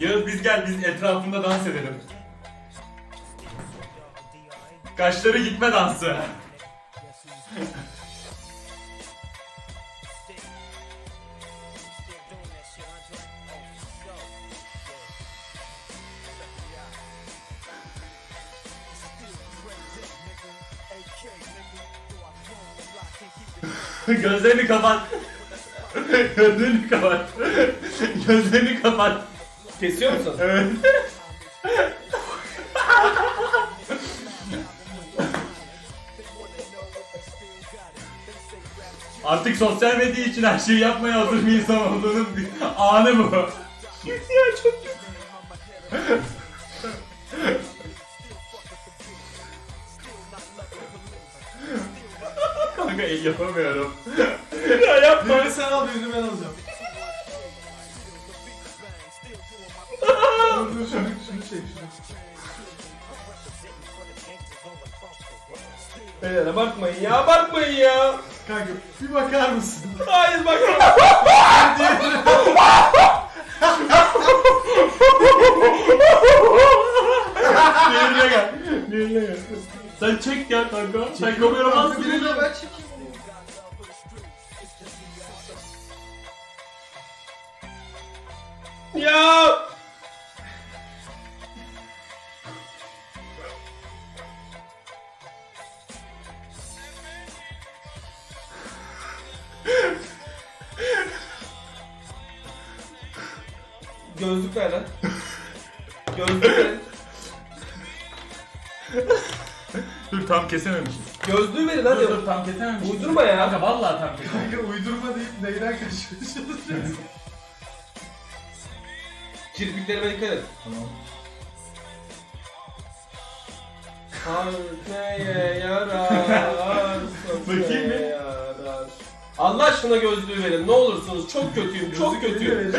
Yağız biz gel biz etrafında dans edelim. Kaşları gitme dansı. Gözlerini kapat. Gözlerini kapat. Gözlerini kapat. Kesiyor musun? Evet. Artık sosyal medya için her şeyi yapmaya hazır bir insan olduğunun bir anı bu. ya çok kötü. Kanka el yapamıyorum. ya yapma. Birini sen al birini ben alacağım. Dur şunu, şunu çek şunu. Beyler abartmayın ya abartmayın ya. Kanka bir bakar mısın? Hayır bak. Diğerine gel. Diğerine gel. Sen çek ya kanka. Sen kameraman Birini de ben çekeyim. ya. Gözlük ver lan. Gözlük verin. Dur tam kesememişiz. Gözlüğü verin Dur hadi. dur tam kesememişiz. Uydurma ya. Kanka vallahi tam kesememişiz. Kanka uydurma deyip neyden çalışıyorsun? Kirpiklerime dikkat et. Tamam. Kalp neye yarar? söz Bakayım yarar? Allah aşkına gözlüğü verin. Ne olursunuz. Çok kötüyüm. Çok kötüyüm.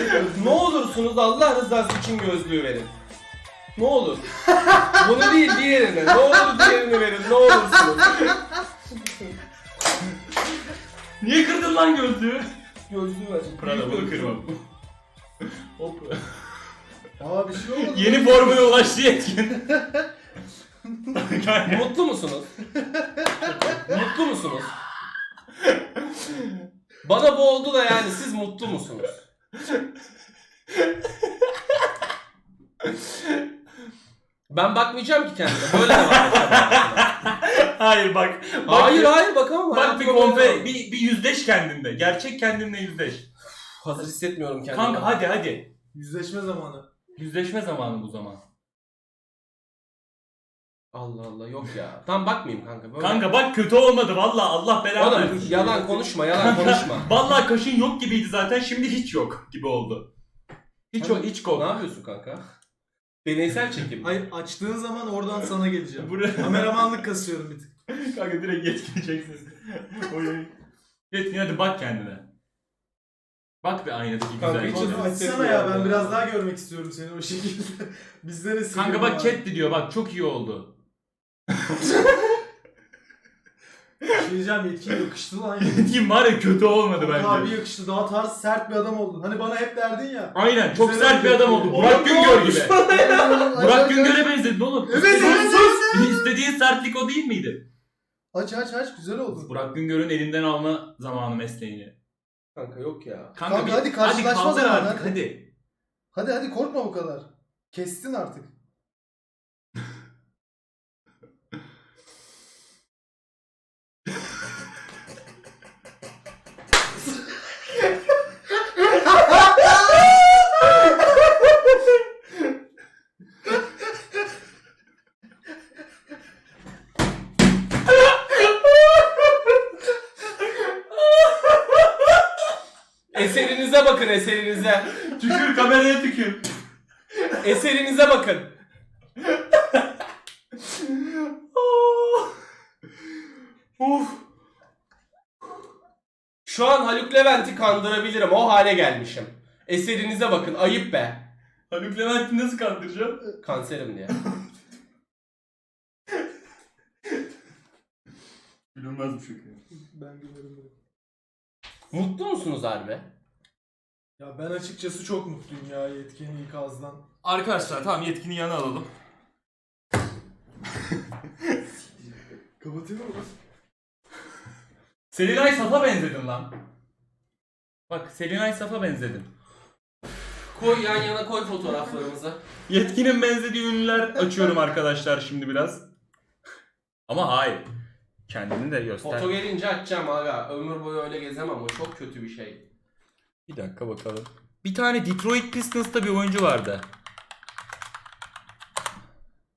Ne olursunuz Allah rızası için gözlüğü verin. Ne olur. Bunu değil diğerini. Ne olur diğerini verin. Ne olursunuz. Niye kırdın lan gözlüğü? Gözlüğü ver. Prada bunu Büyük kırma. gözlüğü. Hop. Aa bir şey olmadı. Yeni formuna ulaştı yetkin. Mutlu musunuz? mutlu musunuz? Bana bu oldu da yani siz mutlu musunuz? Ben bakmayacağım ki kendime. Böyle devam edeceğim. hayır bak. bak hayır bir- hayır bakamam. Bak bir kompe, bir, bir yüzleş kendinde. Gerçek kendinle yüzleş. Hazır hissetmiyorum kendimi. Kanka hadi hadi. Yüzleşme zamanı. Yüzleşme zamanı bu zaman. Allah Allah yok ya. Tam bakmayayım kanka. Böyle... Kanka bak kötü olmadı valla Allah belanı Oğlum versin. yalan konuşma yalan konuşma. Vallahi kaşın yok gibiydi zaten şimdi hiç yok gibi oldu. Hiç yok hiç ne yapıyorsun kanka? Deneysel çekim. Hayır açtığın zaman oradan sana geleceğim. Buraya Kameramanlık kasıyorum bir tık. kanka direkt yetkileyeceksin. Oy oy. Yetkin hadi bak kendine. Bak bir aynadaki Kanka, güzel. hiç. Oğlum açsana ya ben biraz daha görmek istiyorum seni o şekilde. Bizlere Kanka bak chat diyor bak çok iyi oldu. Şey diyeceğim yetkin yakıştı lan. Yetkin var ya kötü olmadı bence. Abi yakıştı daha tarz sert bir adam oldun. Hani bana hep derdin ya. Aynen çok Güzel sert bir adam oldu. Burak Güngör gibi. Burak Güngör'e benzedin oğlum. Evet, evet, İstediğin- İstediğin sertlik o değil miydi? Aç aç aç güzel oldu. Burak Güngör'ün elinden alma zamanı mesleğini. Kanka yok ya. Kanka, bir- hadi karşılaşma kaldır zamanı, artık hadi. hadi. Hadi hadi korkma bu kadar. Kestin artık. Kameraya tükür. Eserinize bakın. Uf. Şu an Haluk Levent'i kandırabilirim. O hale gelmişim. Eserinize bakın. Ayıp be. Haluk Levent'i nasıl kandıracağım? Kanserim diye. Bilmez bu şaka. Ben gülerim. Mutlu musunuz harbi? Ya ben açıkçası çok mutluyum ya yetkin ilk ağızdan. Arkadaşlar tamam yetkini yana alalım. Kapatıyor mu? Selinay Saf'a benzedin lan. Bak Selinay Saf'a benzedin. Koy yan yana koy fotoğraflarımızı. Yetkinin benzediği ünlüler açıyorum arkadaşlar şimdi biraz. Ama hayır. Kendini de göster. Foto gelince açacağım aga. Ömür boyu öyle gezemem. O çok kötü bir şey. Bir dakika bakalım. Bir tane Detroit Pistons'ta bir oyuncu vardı.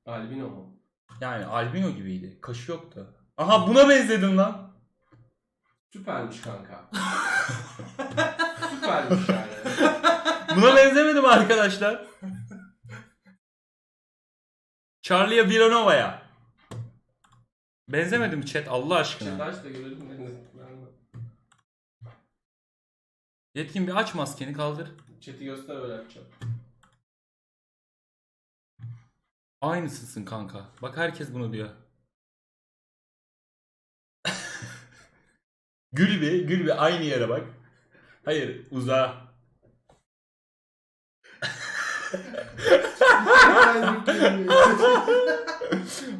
Albino mu? Yani albino gibiydi. Kaşı yoktu. Aha buna benzedin lan. Süpermiş kanka. Süpermiş yani. Buna benzemedim arkadaşlar. Charlie Villanova'ya. Benzemedim chat Allah aşkına. Çetaş da görelim. Yetkin bir aç maskeni kaldır. Chat'i göster öyle açacağım. Aynısısın kanka. Bak herkes bunu diyor. gül bir, gül bir aynı yere bak. Hayır, uzağa.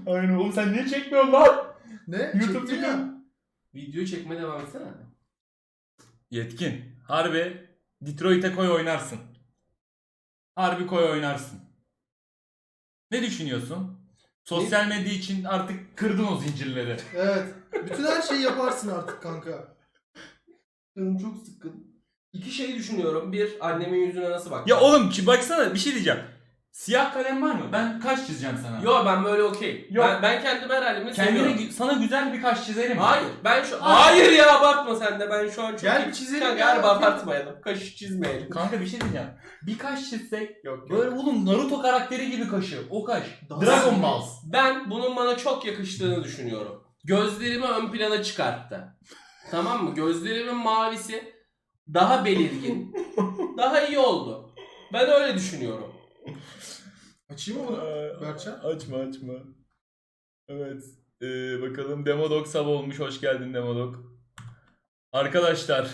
Aynen oğlum sen niye çekmiyorsun lan? ne? YouTube Çektin ya. Video çekmeye devam etsene. Yetkin. Harbi Detroit'e koy oynarsın. Harbi koy oynarsın. Ne düşünüyorsun? Sosyal medya için artık kırdın o zincirleri. Evet. Bütün her şeyi yaparsın artık kanka. Canım çok sıkkın. İki şey düşünüyorum. Bir, annemin yüzüne nasıl bak? Ya oğlum ki baksana bir şey diyeceğim. Siyah kalem var mı? Ben kaş çizeceğim sana. Yo ben böyle okey. Yok. Ben, ben kendimi her Kendine seviyorum. gü- sana güzel bir kaş çizelim mi? Hayır. Ben şu... Hayır. Hayır ya abartma sen de. Ben şu an çok... Gel bir çizelim Kanka ya. harbi abartmayalım. Kaşı çizmeyelim. Kanka bir şey diyeceğim. Bir kaş çizsek Yok böyle oğlum Naruto karakteri gibi kaşı. O kaş. Daha Dragon. Ball. Ben bunun bana çok yakıştığını düşünüyorum. Gözlerimi ön plana çıkarttı. tamam mı? Gözlerimin mavisi daha belirgin. daha iyi oldu. Ben öyle düşünüyorum. Açayım mı bunu? Berkcan? Açma açma. Evet. Ee, bakalım Demodok sab olmuş. Hoş geldin Demodok. Arkadaşlar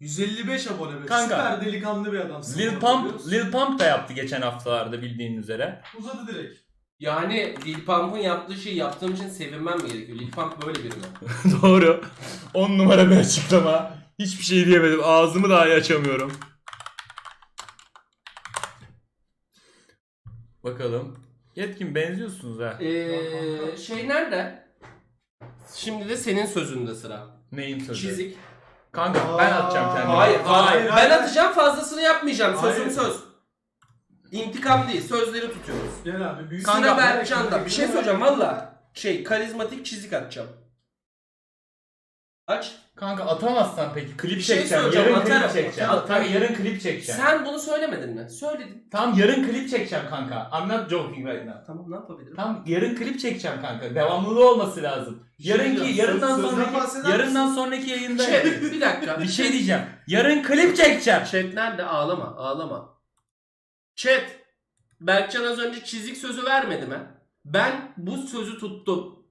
155 abone be. Kanka. Süper delikanlı bir adamsın. Lil Pump? Lil Pump da yaptı geçen haftalarda bildiğin üzere. Uzadı direkt. Yani Lil Pump'ın yaptığı şeyi yaptığım için sevinmem mi gerekiyor? Lil Pump böyle biri mi? Doğru. 10 numara bir açıklama. Hiçbir şey diyemedim. Ağzımı dahi açamıyorum. Bakalım. Yetkin benziyorsunuz ha. Ee, şey nerede? Şimdi de senin sözünde sıra. Neyin sözü? Çizik. Kanka ben atacağım kendime. Hayır, hayır. Hayır, Ben atacağım fazlasını yapmayacağım. Sözüm Hayır. söz. İntikam değil, sözleri tutuyoruz. Gel abi. Büyük Kanka, Berkcan'da. Bir şey söyleyeceğim valla. Şey, karizmatik çizik atacağım. Aç. Kanka atamazsan peki klip Bir şey çekeceğim. söyleyeceğim, yarın klip atarım. çekeceğim. Atarım. Kanka yarın klip çekeceğim. Sen bunu söylemedin mi? Söyledin. Tamam yarın klip çekeceğim kanka. I'm not joking right now. Tamam ne yapabilirim? Tamam yarın klip çekeceğim kanka. Devamlılığı olması lazım. şey Yarınki diyeceğim, yarından söz- sözden sonraki yarından sonraki yayında Şey, bir dakika. bir şey diyeceğim. Yarın klip çekeceğim. Chat nerede? Ağlama, ağlama. Chat. Berkcan az önce çizik sözü vermedi mi? Ben bu sözü tuttum.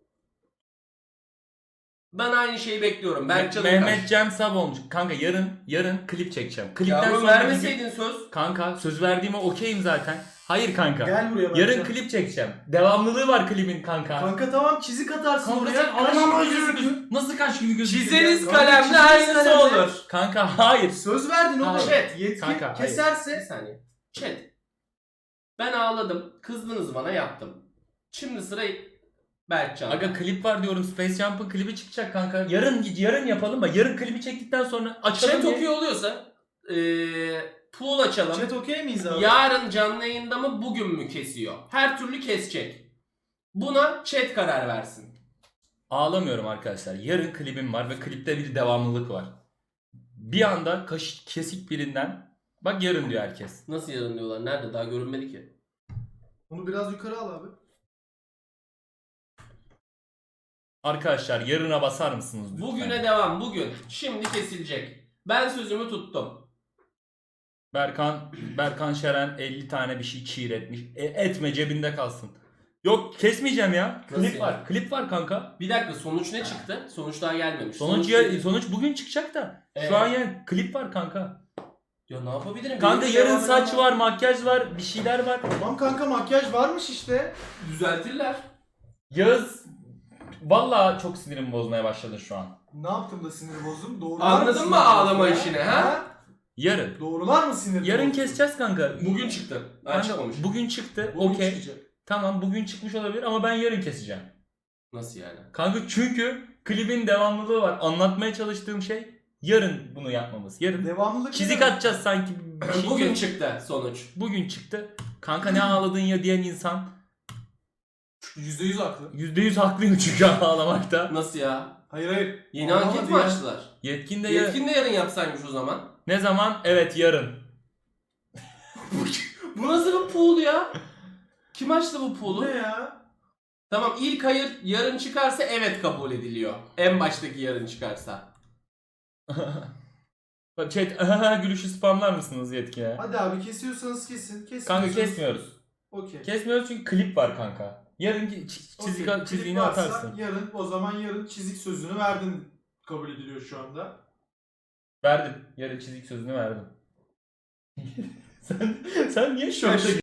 Ben aynı şeyi bekliyorum. Berkcan'ın Mehmet Cem Sab olmuş. Kanka yarın yarın klip çekeceğim. Klipten Ya sonra vermeseydin söz. Kanka söz verdiğime okeyim zaten. Hayır kanka. Gel buraya Berkcan. Yarın klip çekeceğim. Devamlılığı var klibin kanka. Kanka tamam çizik atarsın Kanka oraya. sen Kaş anam gibi gözüküyor. Nasıl kaç gibi gözüküyor? Çizeriz Kanka, kalemle çizeriz aynısı kalemle. olur. Kanka hayır. Söz verdin oğlum. Hayır. Chat. Yetkin Kanka, hayır. Bir keserse. saniye. Chat. Ben ağladım. Kızdınız bana yaptım. Şimdi sıra Berkcan. Aga klip var diyorum. Space Jump'ın klibi çıkacak kanka. Yarın yarın yapalım bak. Yarın klibi çektikten sonra açalım. Chat okuyor oluyorsa eee pool açalım. Chat okey miyiz abi? Yarın canlı yayında mı bugün mü kesiyor? Her türlü kesecek. Buna chat karar versin. Ağlamıyorum arkadaşlar. Yarın klibim var ve klipte bir devamlılık var. Bir anda kaş kesik birinden bak yarın diyor herkes. Nasıl yarın diyorlar? Nerede? Daha görünmedi ki. Onu biraz yukarı al abi. Arkadaşlar yarına basar mısınız lütfen? Bugüne devam. Bugün. Şimdi kesilecek. Ben sözümü tuttum. Berkan Berkan Şeren 50 tane bir şey çiğ etmiş. E, etme cebinde kalsın. Yok kesmeyeceğim ya. Nasıl Klip ya? var. Klip var kanka. Bir dakika sonuç ne çıktı? Sonuç daha gelmemiş. Sonuç ya, sonuç bugün çıkacak da. Evet. Şu an yani klip var kanka. Ya ne yapabilirim? Kanka Benim yarın devamlı saç ama- var, makyaj var, bir şeyler var. Tamam kanka makyaj varmış işte. Düzeltirler. Yağız valla çok sinirimi bozmaya başladın şu an. Ne yaptım da sinir bozdum? Doğrular Anladın sinir mı ağlama bozdum ya? işini, ha? Yarın. Doğrular mı sinir Yarın bozdum? keseceğiz kanka. Bugün çıktı. Ben çıkmamış. Bugün çıktı. Bugün Okey. çıkacak. Tamam bugün çıkmış olabilir ama ben yarın keseceğim. Nasıl yani? Kanka çünkü klibin devamlılığı var. Anlatmaya çalıştığım şey yarın bunu yapmamız. Yarın Devamlılık çizik ne? atacağız sanki. Bir şey Bugün yok. çıktı sonuç. Bugün çıktı. Kanka ne ağladın ya diyen insan Yüzde yüz haklı. %100 haklıyım çünkü ağlamakta. Nasıl ya? Hayır hayır. Yeni Ağlamadı anket mi ya. açtılar? Yetkin de ya- Yetkin de yarın yapsaymış o zaman. ne zaman? Evet yarın. Bu nasıl bir pool ya? Kim açtı bu pool'u? Ne ya? Tamam ilk hayır yarın çıkarsa evet kabul ediliyor. En baştaki yarın çıkarsa. Bak chat gülüşü spamlar mısınız Yetkin'e? Hadi abi kesiyorsanız kesin. Kes Kanka kesmiyoruz. Okey. Kesmiyoruz çünkü klip var kanka. Yarın çizik, Okey, çizdiğini klip varsa atarsın. Yarın o zaman yarın çizik sözünü verdin kabul ediliyor şu anda. Verdim. Yarın çizik sözünü verdim. sen sen niye şöyle